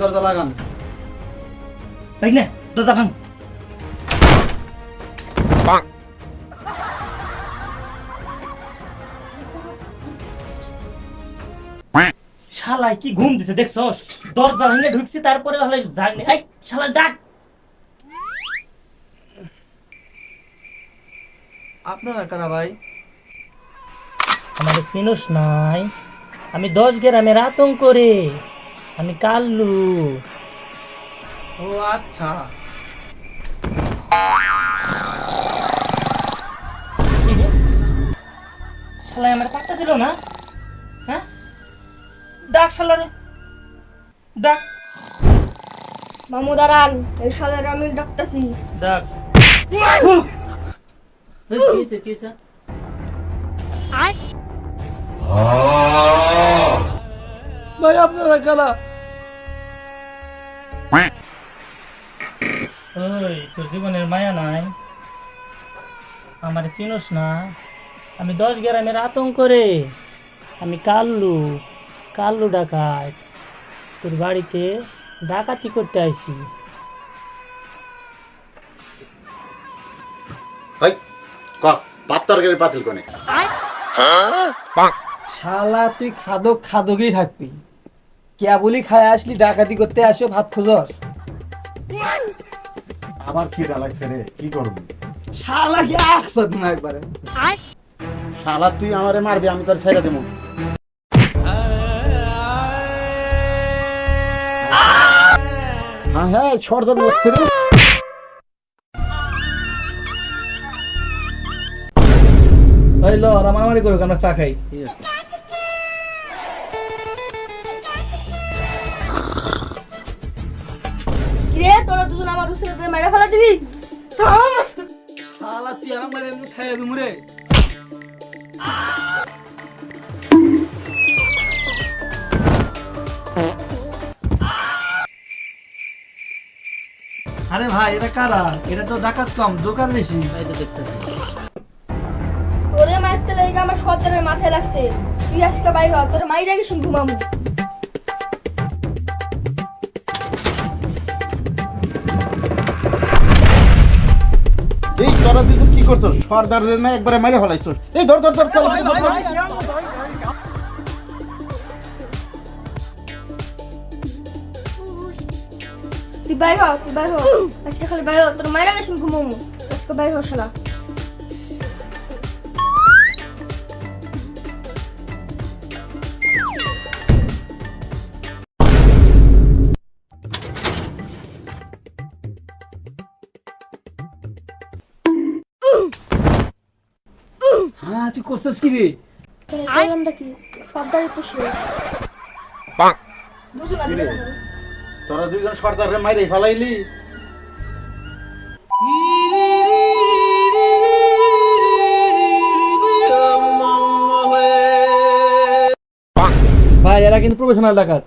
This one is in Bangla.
দরজা লাগান। ভাই না দরজা ভাঙ। শালায় কি ঘুম দিছে দেখছস? দরজা ভেঙে ঢুকছি তারপরে হলে জাগনি এই শালা ডাক। আপনারা কারা ভাই? আমাদের চিনুস নাই। আমি দশ গ্রামের আতঙ্ক রে। আমি কাল্লু ও আচ্ছা? শালায় আমার পাত্তা দিল না? হ্যাঁ? ডাক শালারে। ডাক। মামু দাঁড়ান। এই সালের আমি ডাকতেছি। ডাক। এই, কি হয়েছে, কি হয়েছে? ভাই আপনারা কারা? ওই তোর জীবনের মায়া নাই। আমার চিনোস না। আমি দশ গ্রামের আতঙ্ক রে। আমি কাল্লু কাল্লু ডাকাত। তোর বাড়িতে ডাকাতি করতে আইছি। ভাই ক ভাত তরকারি পাতিল কোনে? শালা তুই খাদক খাদকই থাকবি। কেয়া বলি খায় আসলি ডাকাতি করতে আসো ভাত খোঁজস। আমার খিদা লাগছে রে কি করবি? শালা কি একশত না একবারে। শালা তুই আমারে মারবি আমি তোর ছেড়ে দেবো। হ্যাঁ হ্যাঁ সর্দার লাগছে রে। ওই ল মারামারি করুক আমরা চা খাই। ঠিক আছে। দুজন আমার উসরে ধরে মেরে ফেলা দিবি? থাম। শালা তুই আমার এমনি দিমু রে আরে ভাই এটা কারা? এটা তো ডাকাত কম দোকান বেশি। তো দেখতেছি। তোরে মারতে লাগে আমার সজ্জারের মাথায় লাগছে। তুই আজকে বাইরে তোরে মাইরা গেছিস ঘুমামু। তোরা দুজন কি করছ? সর্দার না একবারে মাইরে ফেলাইছো। এই ধর ধর ধর, চল। তুই বাইর হ, তুই বাইর হ। আজকে খালি বাইর তোর মাইরা গেছিস ঘুমো আজকে বাইর হ শালা হ্যাঁ তুই করছিস কি রে? তোর কি? সব দাঁড়িয়ে তো শেষ বুঝো না। তোরা দুজন সর্দার রে মাইরে ফেলাইলি? ভাই এরা কিন্তু প্রফেশনাল ডাকাত।